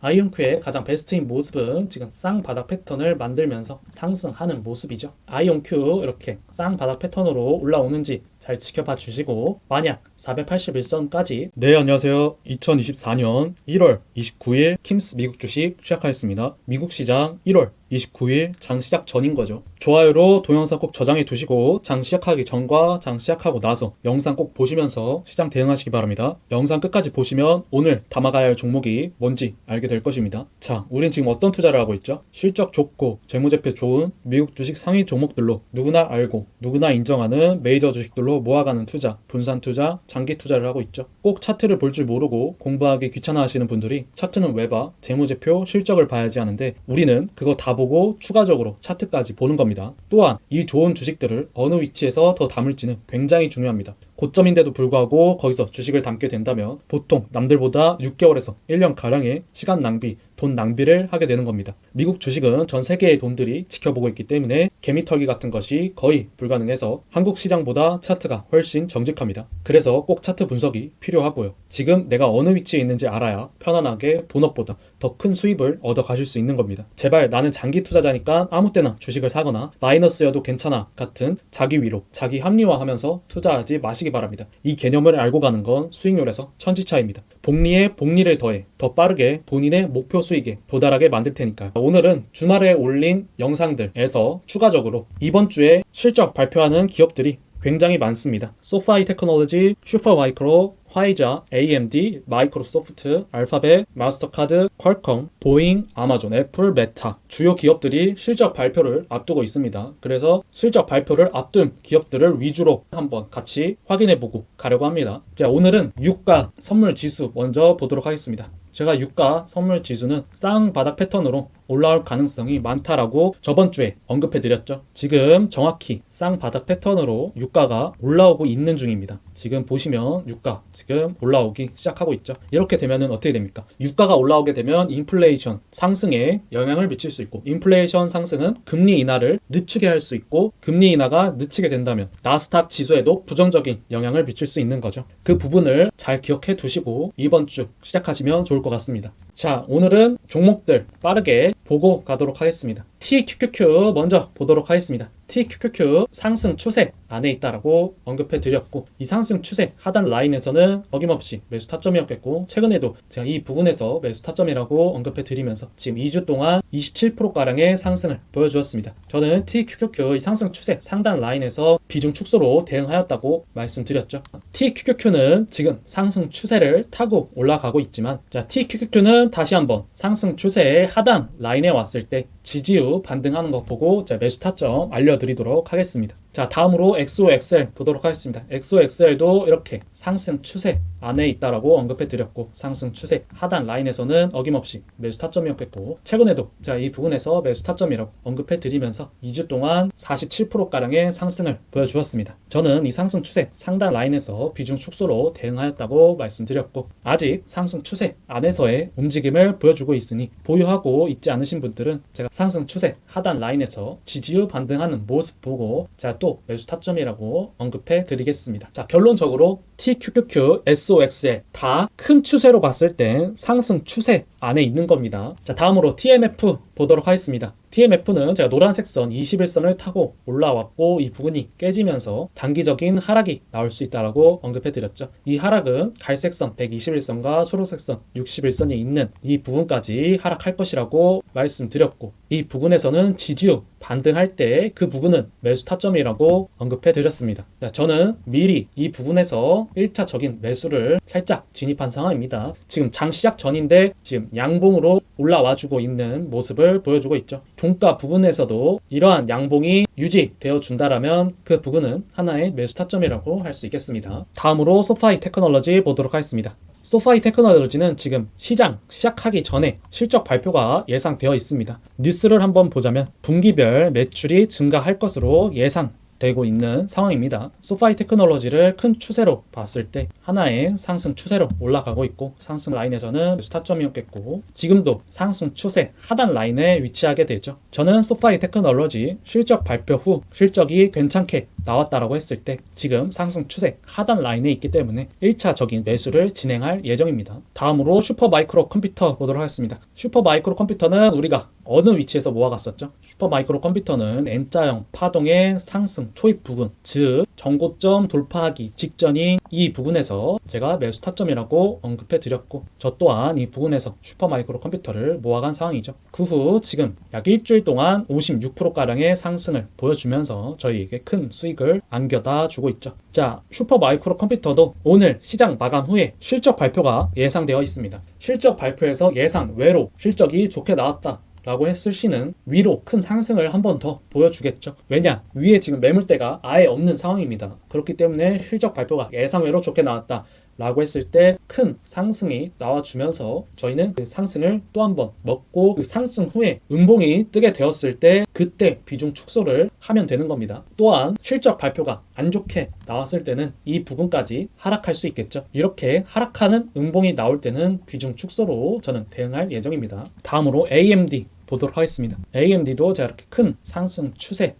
아이온큐의 가장 베스트인 모습은 지금 쌍바닥 패턴을 만들면서 상승하는 모습이죠. 아이온큐 이렇게 쌍바닥 패턴으로 올라오는지 잘 지켜봐 주시고 만약 481선까지 네 안녕하세요. 2024년 1월 29일 킴스 미국 주식 시작하였습니다. 미국 시장 1월 29일 장 시작 전인 거죠. 좋아요로 동영상 꼭 저장해 두시고 장 시작하기 전과 장 시작하고 나서 영상 꼭 보시면서 시장 대응하시기 바랍니다. 영상 끝까지 보시면 오늘 담아가야 할 종목이 뭔지 알게 될 것입니다. 자, 우린 지금 어떤 투자를 하고 있죠? 실적 좋고 재무제표 좋은 미국 주식 상위 종목들로 누구나 알고 누구나 인정하는 메이저 주식들로 모아가는 투자, 분산 투자, 장기 투자를 하고 있죠. 꼭 차트를 볼 줄 모르고 공부하기 귀찮아 하시는 분들이 차트는 왜 봐? 재무제표, 실적을 봐야지 하는데 우리는 그거 다 보고 추가적으로 차트까지 보는 겁니다. 또한 이 좋은 주식들을 어느 위치에서 더 담을지는 굉장히 중요합니다. 고점인데도 불구하고 거기서 주식을 담게 된다면 보통 남들보다 6개월에서 1년 가량의 시간 낭비, 돈 낭비를 하게 되는 겁니다. 미국 주식은 전 세계의 돈들이 지켜보고 있기 때문에 개미털기 같은 것이 거의 불가능해서 한국 시장보다 차트가 훨씬 정직합니다. 그래서 꼭 차트 분석이 필요하고요. 지금 내가 어느 위치에 있는지 알아야 편안하게 본업보다 더 큰 수입을 얻어 가실 수 있는 겁니다. 제발 나는 장기 투자자니까 아무 때나 주식을 사거나 마이너스여도 괜찮아 같은 자기 위로, 자기 합리화하면서 투자하지 마시기 바랍니다. 이 개념을 알고 가는 건 수익률에서 천지 차입니다. 복리에 복리를 더해 더 빠르게 본인의 목표 수익에 도달하게 만들 테니까요. 오늘은 주말에 올린 영상들에서 추가적으로 이번 주에 실적 발표하는 기업들이 굉장히 많습니다. 소파이 테크놀로지, 슈퍼마이크로, 화이자, AMD, 마이크로소프트, 알파벳, 마스터카드, 퀄컴, 보잉, 아마존, 애플, 메타 주요 기업들이 실적 발표를 앞두고 있습니다. 그래서 실적 발표를 앞둔 기업들을 위주로 한번 같이 확인해보고 가려고 합니다. 자, 오늘은 유가 선물 지수 먼저 보도록 하겠습니다. 제가 유가 선물 지수는 쌍바닥 패턴으로 올라올 가능성이 많다라고 저번 주에 언급해 드렸죠. 지금 정확히 쌍바닥 패턴으로 유가가 올라오고 있는 중입니다. 지금 보시면 유가 지금 올라오기 시작하고 있죠. 이렇게 되면은 어떻게 됩니까? 유가가 올라오게 되면 인플레이션 상승에 영향을 미칠 수 있고 인플레이션 상승은 금리 인하를 늦추게 할 수 있고 금리 인하가 늦추게 된다면 나스닥 지수에도 부정적인 영향을 미칠 수 있는 거죠. 그 부분을 잘 기억해 두시고 이번 주 시작하시면 좋을 것 같습니다. 자, 오늘은 종목들 빠르게 보고 가도록 하겠습니다. TQQQ 먼저 보도록 하겠습니다. TQQQ 상승 추세 안에 있다라고 언급해 드렸고 이 상승 추세 하단 라인에서는 어김없이 매수 타점이었겠고 최근에도 제가 이 부분에서 매수 타점이라고 언급해 드리면서 지금 2주 동안 27%가량의 상승을 보여주었습니다. 저는 TQQQ 이 상승 추세 상단 라인에서 비중 축소로 대응하였다고 말씀드렸죠. TQQQ는 지금 상승 추세를 타고 올라가고 있지만 자, TQQQ는 다시 한번 상승 추세의 하단 라인에 왔을 때 지지 후 반등하는 거 보고 자, 매수 타점 알려드리도록 하겠습니다. 자, 다음으로 XOXL 보도록 하겠습니다. XOXL도 이렇게 상승 추세 안에 있다라고 언급해 드렸고 상승 추세 하단 라인에서는 어김없이 매수 타점이었겠고 최근에도 제가 이 부분에서 매수 타점이라고 언급해 드리면서 2주 동안 47%가량의 상승을 보여주었습니다. 저는 이 상승 추세 상단 라인에서 비중 축소로 대응하였다고 말씀드렸고 아직 상승 추세 안에서의 움직임을 보여주고 있으니 보유하고 있지 않으신 분들은 제가 상승 추세 하단 라인에서 지지 후 반등하는 모습 보고 또 매수 타점이라고 언급해 드리겠습니다. 자, 결론적으로 TQQQ, SOXL 다 큰 추세로 봤을 때 상승 추세 안에 있는 겁니다. 자, 다음으로 TMF 보도록 하겠습니다. TMF는 제가 노란색 선 21선을 타고 올라왔고 이 부분이 깨지면서 단기적인 하락이 나올 수 있다라고 언급해 드렸죠. 이 하락은 갈색 선 121선과 초록색 선 61선이 있는 이 부분까지 하락할 것이라고 말씀드렸고 이 부분에서는 지지 후 반등할 때 그 부분은 매수 타점이라고 언급해 드렸습니다. 자, 저는 미리 이 부분에서 1차적인 매수를 살짝 진입한 상황입니다. 지금 장 시작 전인데 지금 양봉으로 올라와 주고 있는 모습을 보여주고 있죠. 종가 부분에서도 이러한 양봉이 유지되어 준다라면 그 부분은 하나의 매수 타점이라고 할 수 있겠습니다. 다음으로 소파이 테크놀로지 보도록 하겠습니다. 소파이 테크놀로지는 지금 시장 시작하기 전에 실적 발표가 예상되어 있습니다. 뉴스를 한번 보자면 분기별 매출이 증가할 것으로 예상 되고 있는 상황입니다. 소파이 테크놀로지를 큰 추세로 봤을 때 하나의 상승 추세로 올라가고 있고 상승 라인에서는 스타점이었겠고 지금도 상승 추세 하단 라인에 위치하게 되죠. 저는 소파이 테크놀로지 실적 발표 후 실적이 괜찮게 나왔다라고 했을 때 지금 상승 추세 하단 라인에 있기 때문에 1차적인 매수를 진행할 예정입니다. 다음으로 슈퍼 마이크로 컴퓨터 보도록 하겠습니다. 슈퍼 마이크로 컴퓨터는 우리가 어느 위치에서 모아갔었죠? 슈퍼 마이크로 컴퓨터는 N자형 파동의 상승 초입 부분, 즉 정고점 돌파하기 직전인 이 부분에서 제가 매수 타점이라고 언급해 드렸고 저 또한 이 부분에서 슈퍼 마이크로 컴퓨터를 모아간 상황이죠. 그 후 지금 약 일주일 동안 56%가량의 상승을 보여주면서 저희에게 큰 수익 을 안겨다 주고 있죠. 자, 슈퍼 마이크로 컴퓨터도 오늘 시장 마감 후에 실적 발표가 예상되어 있습니다. 실적 발표에서 예상 외로 실적이 좋게 나왔다. 라고 했을 시는 위로 큰 상승을 한 번 더 보여주겠죠. 왜냐? 위에 지금 매물대가 아예 없는 상황입니다. 그렇기 때문에 실적 발표가 예상외로 좋게 나왔다. 라고 했을 때 큰 상승이 나와주면서 저희는 그 상승을 또 한 번 먹고 그 상승 후에 음봉이 뜨게 되었을 때 그때 비중 축소를 하면 되는 겁니다. 또한 실적 발표가 안 좋게 나왔을 때는 이 부분까지 하락할 수 있겠죠. 이렇게 하락하는 음봉이 나올 때는 비중 축소로 저는 대응할 예정입니다. 다음으로 AMD 보도록 하겠습니다. AMD도 제가 이렇게 큰 상승 추세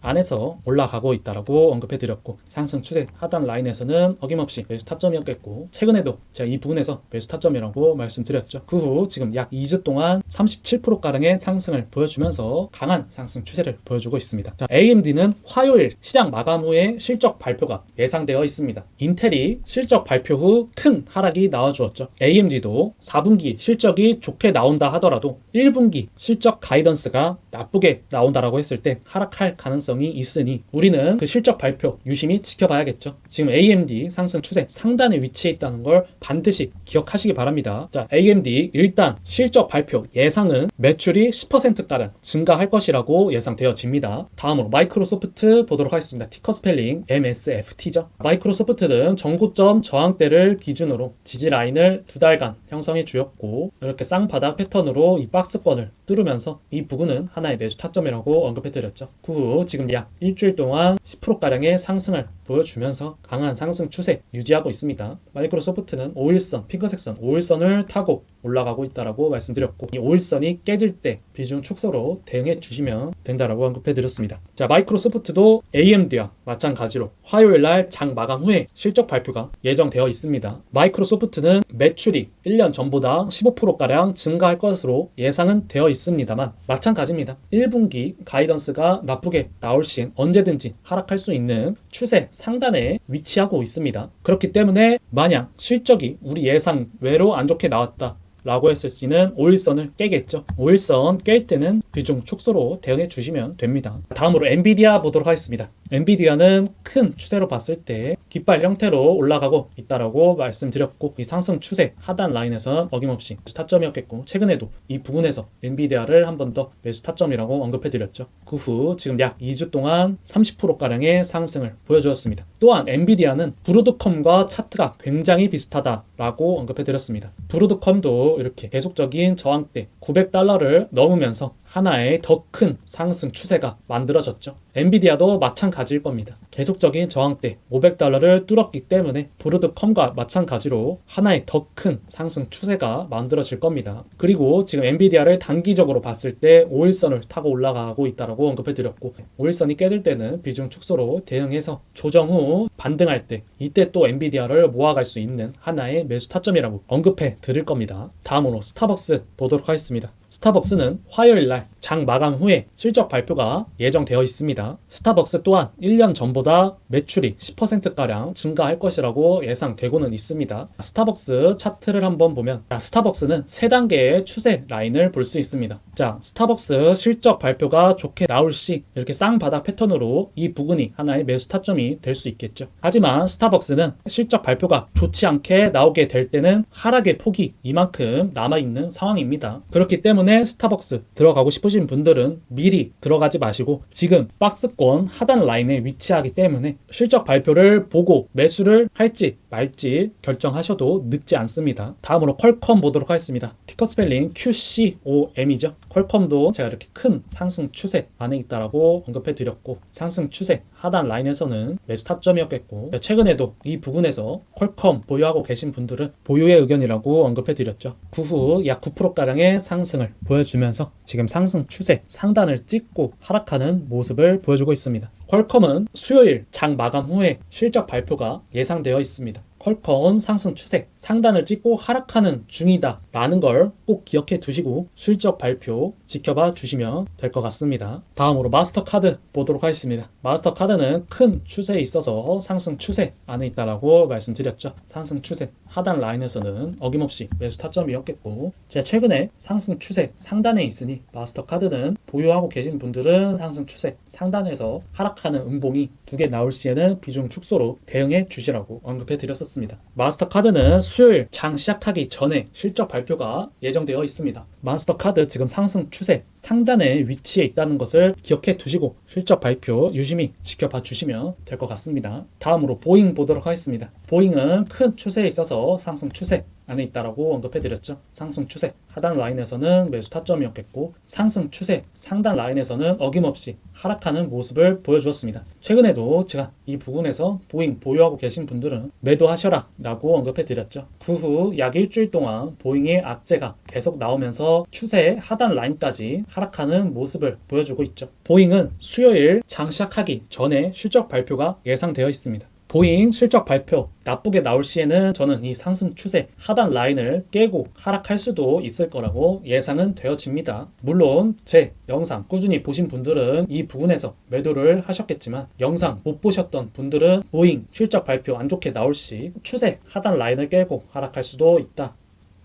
안에서 올라가고 있다라고 언급해 드렸고 상승 추세 하단 라인에서는 어김없이 매수 타점이었겠고 최근에도 제가 이 부분에서 매수 타점이라고 말씀드렸죠. 그 후 지금 약 2주 동안 37%가량의 상승을 보여주면서 강한 상승 추세를 보여주고 있습니다. 자, AMD는 화요일 시장 마감 후에 실적 발표가 예상되어 있습니다. 인텔이 실적 발표 후 큰 하락이 나와주었죠. AMD도 4분기 실적이 좋게 나온다 하더라도 1분기 실적 가이던스가 나쁘게 나온다라고 했을 때 하락할 가능성 이 있으니 우리는 그 실적 발표 유심히 지켜봐야겠죠. 지금 AMD 상승 추세 상단에 위치해 있다는 걸 반드시 기억하시기 바랍니다. 자, AMD 일단 실적 발표 예상은 매출이 10%가량 증가할 것이라고 예상되어집니다. 다음으로 마이크로소프트 보도록 하겠습니다. 티커 스펠링 MSFT죠. 마이크로소프트는 전고점 저항대를 기준으로 지지 라인을 두 달간 형성해 주었고 이렇게 쌍바닥 패턴으로 이 박스권을 뚫으면서 이 부근은 하나의 매수 타점이라고 언급해 드렸죠. 그 후 지금 약 일주일 동안 10%가량의 상승을 보여주면서 강한 상승 추세 유지하고 있습니다. 마이크로소프트는 5일선, 핑크색 선, 5일선을 타고 올라가고 있다라고 말씀드렸고 이 5일선이 깨질 때 비중 축소로 대응해 주시면 된다라고 언급해 드렸습니다. 자, 마이크로소프트도 AMD와 마찬가지로 화요일 날 장 마감 후에 실적 발표가 예정되어 있습니다. 마이크로소프트는 매출이 1년 전보다 15%가량 증가할 것으로 예상은 되어 있습니다만 마찬가지입니다. 1분기 가이던스가 나쁘게 나올 시엔 언제든지 하락할 수 있는 추세 상단에 위치하고 있습니다. 그렇기 때문에 만약 실적이 우리 예상 외로 안 좋게 나왔다. 라고 했을 시는 5일선을 깨겠죠. 5일선 깰 때는 비중 축소로 대응해 주시면 됩니다. 다음으로 엔비디아 보도록 하겠습니다. 엔비디아는 큰 추세로 봤을 때 깃발 형태로 올라가고 있다라고 말씀드렸고 이 상승 추세 하단 라인에서는 어김없이 타점이었겠고 최근에도 이 부분에서 엔비디아를 한 번 더 매수 타점이라고 언급해 드렸죠. 그 후 지금 약 2주 동안 30%가량의 상승을 보여주었습니다. 또한 엔비디아는 브로드컴과 차트가 굉장히 비슷하다라고 언급해 드렸습니다. 브로드컴도 이렇게 계속적인 저항대 900달러를 넘으면서 하나의 더 큰 상승 추세가 만들어졌죠. 엔비디아도 마찬가지일 겁니다. 계속적인 저항대 500달러를 뚫었기 때문에 브로드컴과 마찬가지로 하나의 더 큰 상승 추세가 만들어질 겁니다. 그리고 지금 엔비디아를 단기적으로 봤을 때 5일선을 타고 올라가고 있다고 언급해 드렸고 5일선이 깨질 때는 비중 축소로 대응해서 조정 후 반등할 때 이때 또 엔비디아를 모아갈 수 있는 하나의 매수 타점이라고 언급해 드릴 겁니다. 다음으로 스타벅스 보도록 하겠습니다. 스타벅스는 화요일 날 장 마감 후에 실적 발표가 예정되어 있습니다. 스타벅스 또한 1년 전보다 매출이 10%가량 증가할 것이라고 예상되고는 있습니다. 스타벅스 차트를 한번 보면 스타벅스는 3단계의 추세 라인을 볼 수 있습니다. 자, 스타벅스 실적 발표가 좋게 나올 시 이렇게 쌍바닥 패턴으로 이 부분이 하나의 매수 타점이 될 수 있겠죠. 하지만 스타벅스는 실적 발표가 좋지 않게 나오게 될 때는 하락의 폭이 이만큼 남아있는 상황입니다. 그렇기 때문에 스타벅스 들어가고 싶으신 분들은 미리 들어가지 마시고 지금 박스권 하단 라인에 위치하기 때문에 실적 발표를 보고 매수를 할지 말지 결정하셔도 늦지 않습니다. 다음으로 퀄컴 보도록 하겠습니다. 티커 스펠링 QCOM이죠. 퀄컴도 제가 이렇게 큰 상승 추세 안에 있다라고 언급해 드렸고 상승 추세 하단 라인에서는 매수 타점이었겠고 최근에도 이 부분에서 퀄컴 보유하고 계신 분들은 보유의 의견이라고 언급해 드렸죠. 그 후 약 9%가량의 상승을 보여주면서 지금 상승 추세 상단을 찍고 하락하는 모습을 보여주고 있습니다. 퀄컴은 수요일 장 마감 후에 실적 발표가 예상되어 있습니다. 퀄컴 상승 추세 상단을 찍고 하락하는 중이다 라는 걸 꼭 기억해 두시고 실적 발표 지켜봐 주시면 될 것 같습니다. 다음으로 마스터카드 보도록 하겠습니다. 마스터카드는 큰 추세에 있어서 상승 추세 안에 있다라고 말씀드렸죠. 상승 추세 하단 라인에서는 어김없이 매수 타점이었겠고 제가 최근에 상승 추세 상단에 있으니 마스터카드는 보유하고 계신 분들은 상승 추세 상단에서 하락하는 음봉이 두 개 나올 시에는 비중 축소로 대응해 주시라고 언급해 드렸었습니다. 마스터카드는 수요일 장 시작하기 전에 실적 발표가 예정되어 있습니다. 마스터카드 지금 상승 추세 상단에 위치해 있다는 것을 기억해 두시고 실적 발표 유심히 지켜봐 주시면 될 것 같습니다. 다음으로 보잉 보도록 하겠습니다. 보잉은 큰 추세에 있어서 상승 추세 안에 있다라고 언급해 드렸죠. 상승 추세 하단 라인에서는 매수 타점이었겠고 상승 추세 상단 라인에서는 어김없이 하락하는 모습을 보여주었습니다. 최근에도 제가 이 부분에서 보잉 보유하고 계신 분들은 매도하셔라 라고 언급해 드렸죠. 그 후 약 일주일 동안 보잉의 악재가 계속 나오면서 추세 하단 라인까지 하락하는 모습을 보여주고 있죠. 보잉은 수요일 장 시작하기 전에 실적 발표가 예상되어 있습니다. 보잉 실적 발표 나쁘게 나올 시에는 저는 이 상승 추세 하단 라인을 깨고 하락할 수도 있을 거라고 예상은 되어집니다. 물론 제 영상 꾸준히 보신 분들은 이 부분에서 매도를 하셨겠지만 영상 못 보셨던 분들은 보잉 실적 발표 안 좋게 나올 시 추세 하단 라인을 깨고 하락할 수도 있다.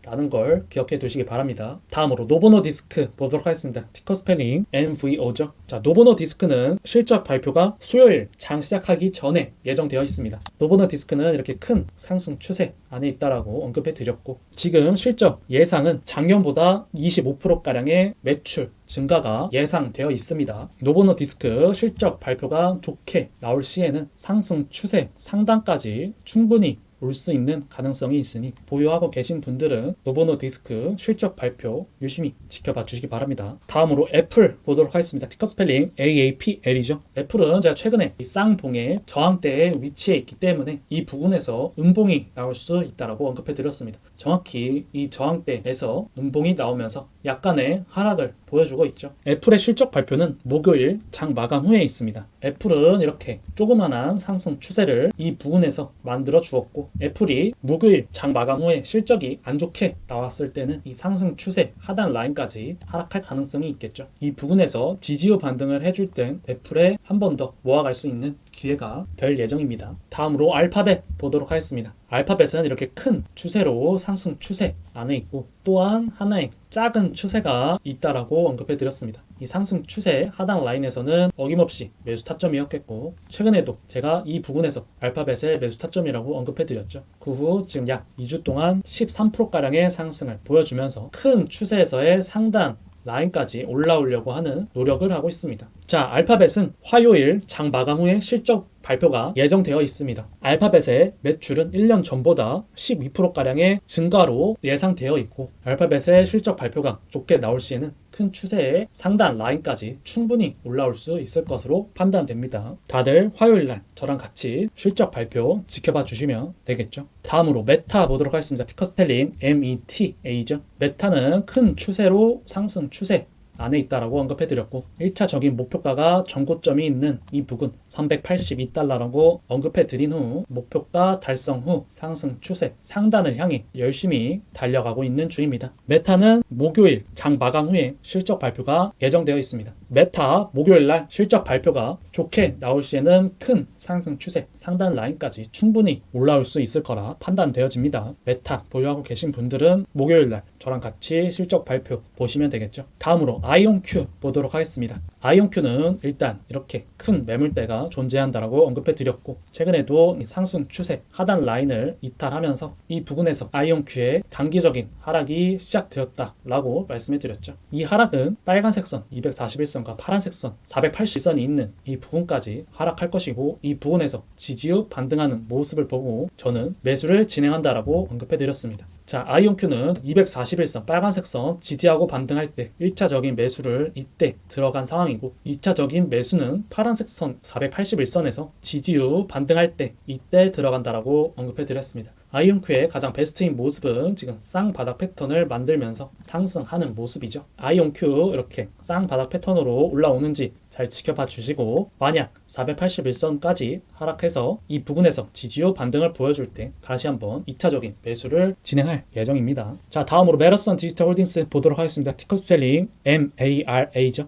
라는 걸 기억해 두시기 바랍니다. 다음으로 노보노 디스크 보도록 하겠습니다. 티커 스펠링 NVO죠. 자, 노보노 디스크는 실적 발표가 수요일 장 시작하기 전에 예정되어 있습니다. 노보노 디스크는 이렇게 큰 상승 추세 안에 있다라고 언급해 드렸고 지금 실적 예상은 작년보다 25%가량의 매출 증가가 예상되어 있습니다. 노보노 디스크 실적 발표가 좋게 나올 시에는 상승 추세 상단까지 충분히 올 수 있는 가능성이 있으니 보유하고 계신 분들은 노보노 디스크 실적 발표 유심히 지켜봐 주시기 바랍니다. 다음으로 애플 보도록 하겠습니다. 티커 스펠링 AAPL이죠. 애플은 제가 최근에 이 쌍봉의 저항대에 위치해 있기 때문에 이 부분에서 음봉이 나올 수 있다라고 언급해 드렸습니다. 정확히 이 저항대에서 음봉이 나오면서 약간의 하락을 보여주고 있죠. 애플의 실적 발표는 목요일 장 마감 후에 있습니다. 애플은 이렇게 조그만한 상승 추세를 이 부분에서 만들어 주었고 애플이 목요일 장 마감 후에 실적이 안 좋게 나왔을 때는 이 상승 추세 하단 라인까지 하락할 가능성이 있겠죠. 이 부분에서 지지후 반등을 해줄 땐 애플에 한 번 더 모아갈 수 있는 기회가 될 예정입니다. 다음으로 알파벳 보도록 하겠습니다. 알파벳은 이렇게 큰 추세로 상승 추세 안에 있고 또한 하나의 작은 추세가 있다라고 언급해 드렸습니다. 이 상승 추세 하단 라인에서는 어김없이 매수 타점이었겠고 최근에도 제가 이 부분에서 알파벳의 매수 타점이라고 언급해 드렸죠. 그 후 지금 약 2주 동안 13%가량의 상승을 보여주면서 큰 추세에서의 상단 라인까지 올라오려고 하는 노력을 하고 있습니다. 자, 알파벳은 화요일 장 마감 후에 실적 발표가 예정되어 있습니다. 알파벳의 매출은 1년 전보다 12%가량의 증가로 예상되어 있고 알파벳의 실적 발표가 좋게 나올 시에는 큰 추세의 상단 라인까지 충분히 올라올 수 있을 것으로 판단됩니다. 다들 화요일 날 저랑 같이 실적 발표 지켜봐 주시면 되겠죠. 다음으로 메타 보도록 하겠습니다. 티커 스펠링 META죠. 메타는 큰 추세로 상승 추세 안에 있다라고 언급해드렸고 1차적인 목표가가 전고점이 있는 이 부근 382달러라고 언급해드린 후 목표가 달성 후 상승 추세 상단을 향해 열심히 달려가고 있는 중입니다. 메타는 목요일 장 마감 후에 실적 발표가 예정되어 있습니다. 메타 목요일 날 실적 발표가 좋게 나올 시에는 큰 상승 추세 상단 라인까지 충분히 올라올 수 있을 거라 판단되어집니다. 메타 보유하고 계신 분들은 목요일 날 저랑 같이 실적 발표 보시면 되겠죠. 다음으로 아이온큐 보도록 하겠습니다. 아이온큐는 일단 이렇게 큰 매물대가 존재한다라고 언급해 드렸고 최근에도 상승 추세 하단 라인을 이탈하면서 이 부분에서 아이온큐의 단기적인 하락이 시작되었다라고 말씀해 드렸죠. 이 하락은 빨간색 선 241선과 파란색 선 480선이 있는 이 부분까지 하락할 것이고 이 부분에서 지지후 반등하는 모습을 보고 저는 매수를 진행한다라고 언급해 드렸습니다. 자, 아이온큐는 241선 빨간색 선 지지하고 반등할 때 1차적인 매수를 이때 들어간 상황이고 2차적인 매수는 파란색 선 481선에서 지지 후 반등할 때 이때 들어간다라고 언급해 드렸습니다. 아이온큐의 가장 베스트인 모습은 지금 쌍바닥 패턴을 만들면서 상승하는 모습이죠. 아이온큐 이렇게 쌍바닥 패턴으로 올라오는지 잘 지켜봐 주시고 만약 481선까지 하락해서 이 부분에서 지지요 반등을 보여줄 때 다시 한번 2차적인 매수를 진행할 예정입니다. 자 다음으로 메러선 디지털 홀딩스 보도록 하겠습니다. 티커 스펠링 MARA죠.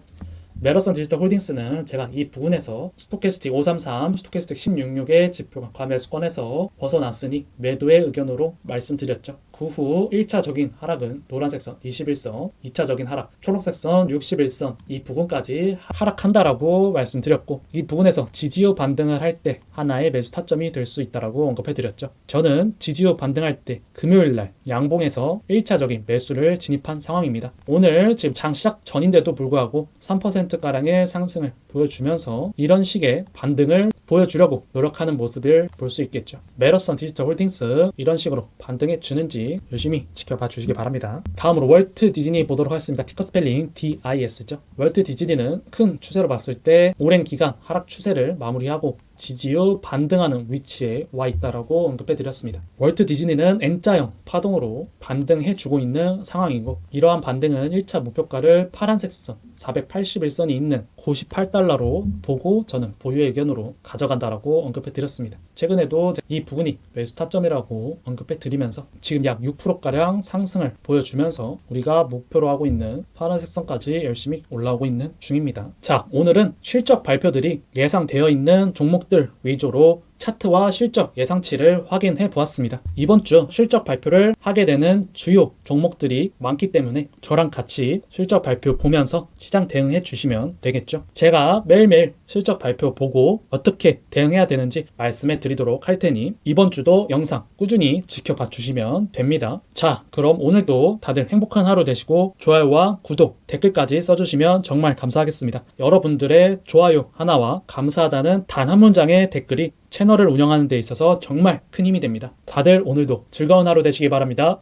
메러선 디지털 홀딩스는 제가 이 부분에서 스토캐스틱 533, 스토캐스틱 166의 지표가 과매 수권에서 벗어났으니 매도의 의견으로 말씀드렸죠. 그 후 1차적인 하락은 노란색 선 21선, 2차적인 하락 초록색 선 61선 이 부분까지 하락한다라고 말씀드렸고 이 부분에서 지지요 반등을 할 때 하나의 매수 타점이 될 수 있다라고 언급해 드렸죠. 저는 지지요 반등할 때 금요일 날 양봉에서 1차적인 매수를 진입한 상황입니다. 오늘 지금 장 시작 전인데도 불구하고 3%가량의 상승을 보여주면서 이런 식의 반등을 보여주려고 노력하는 모습을 볼 수 있겠죠. 메러선 디지털 홀딩스 이런 식으로 반등해 주는지 열심히 지켜봐 주시기 바랍니다. 다음으로 월트 디즈니 보도록 하겠습니다. 티커 스펠링 DIS죠. 월트 디즈니는 큰 추세로 봤을 때 오랜 기간 하락 추세를 마무리하고 지지율 반등하는 위치에 와 있다라고 언급해 드렸습니다. 월트 디즈니는 N자형 파동으로 반등해 주고 있는 상황이고 이러한 반등은 1차 목표가를 파란색 선 481선이 있는 98달러로 보고 저는 보유의 의견으로 가져간다라고 언급해 드렸습니다. 최근에도 이 부분이 매수 타점이라고 언급해 드리면서 지금 약 6%가량 상승을 보여주면서 우리가 목표로 하고 있는 파란색 선까지 열심히 올라오고 있는 중입니다. 자, 오늘은 실적 발표들이 예상되어 있는 종목 들 위주로 차트와 실적 예상치를 확인해 보았습니다. 이번 주 실적 발표를 하게 되는 주요 종목들이 많기 때문에 저랑 같이 실적 발표 보면서 시장 대응해 주시면 되겠죠. 제가 매일매일 실적 발표 보고 어떻게 대응해야 되는지 말씀해 드리도록 할 테니 이번 주도 영상 꾸준히 지켜봐 주시면 됩니다. 자, 그럼 오늘도 다들 행복한 하루 되시고 좋아요와 구독, 댓글까지 써주시면 정말 감사하겠습니다. 여러분들의 좋아요 하나와 감사하다는 단 한 문장의 댓글이 채널을 운영하는 데 있어서 정말 큰 힘이 됩니다. 다들 오늘도 즐거운 하루 되시기 바랍니다.